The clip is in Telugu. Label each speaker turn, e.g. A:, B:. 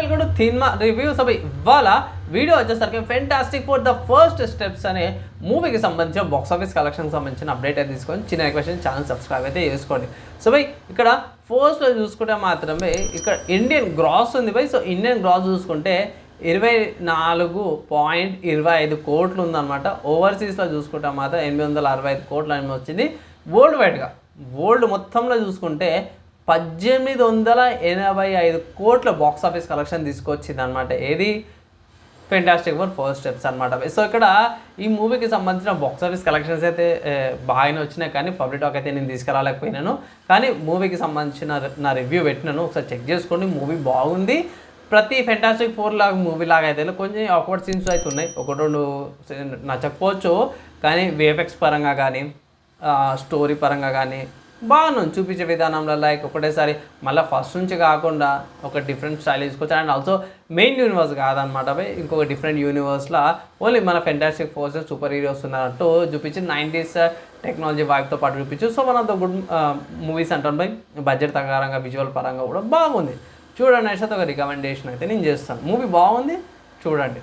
A: వెల్కమ్ టు సినిమా రివ్యూ సభ ఇవాళ వీడియో వచ్చేసరికి Fantastic Four the First Steps అనే మూవీకి సంబంధించిన బాక్స్ ఆఫీస్ కలెక్షన్కి సంబంధించిన అప్డేట్ అయితే తీసుకొని చిన్న క్వశ్చన్ ఛానల్ సబ్స్క్రైబ్ అయితే చేసుకోండి. సో బై ఇక్కడ ఫస్ట్లో చూసుకుంటే మాత్రమే ఇక్కడ ఇండియన్ గ్రాస్ ఉంది బై సో ఇండియన్ గ్రాస్ చూసుకుంటే ఇరవై నాలుగు పాయింట్ ఇరవై ఐదు కోట్లు ఉందన్నమాట. ఓవర్సీస్లో చూసుకుంటే మాత్రం ఎనిమిది వందల అరవై ఐదు కోట్లు అని వచ్చింది. వరల్డ్ వైడ్గా వరల్డ్ మొత్తంలో చూసుకుంటే పద్దెనిమిది వందల ఎనభై ఐదు కోట్ల బాక్స్ ఆఫీస్ కలెక్షన్ తీసుకొచ్చింది అనమాట ఏది? ఫెంటాస్టిక్ ఫర్ ఫస్ట్ స్టెప్స్ అనమాట సో ఇక్కడ ఈ మూవీకి సంబంధించిన బాక్స్ ఆఫీస్ కలెక్షన్స్ అయితే బాగానే వచ్చినాయి. కానీ పబ్లిక్ టాక్ అయితే నేను తీసుకురాలేకపోయినాను. కానీ మూవీకి సంబంధించిన నా రివ్యూ పెట్టినాను. ఒకసారి చెక్ చేసుకోండి. మూవీ బాగుంది. ప్రతి ఫెంటాస్టిక్ ఫోర్ లాగా మూవీ లాగా అయితే లేదు. కొంచెం ఆక్వర్డ్ సీన్స్ అయితే ఉన్నాయి. ఒకటి రెండు నచ్చకపోవచ్చు. కానీ విఎఫ్ఎక్స్ పరంగా కానీ స్టోరీ పరంగా కానీ బాగా చూపించే విధానంలో లైక్ ఒకటేసారి మళ్ళీ ఫస్ట్ నుంచి కాకుండా ఒక డిఫరెంట్ స్టైల్ తీసుకొచ్చారు అండ్ ఆల్సో మెయిన్ యూనివర్స్ కాదనమాట బై. ఇంకొక డిఫరెంట్ యూనివర్స్లో ఓన్లీ మన ఫెంటాస్టిక్ ఫోర్సెస్ సూపర్ హీరోస్ ఉన్నారంటూ చూపించి నైంటీస్ టెక్నాలజీ వైపుతో పాటు చూపించు. So one of the good movies అంటాను బై. బడ్జెట్ ప్రకారంగా విజువల్ పరంగా కూడా బాగుంది. చూడండి అయితే ఒక రికమెండేషన్ అయితే నేను చేస్తాను. మూవీ బాగుంది? చూడండి.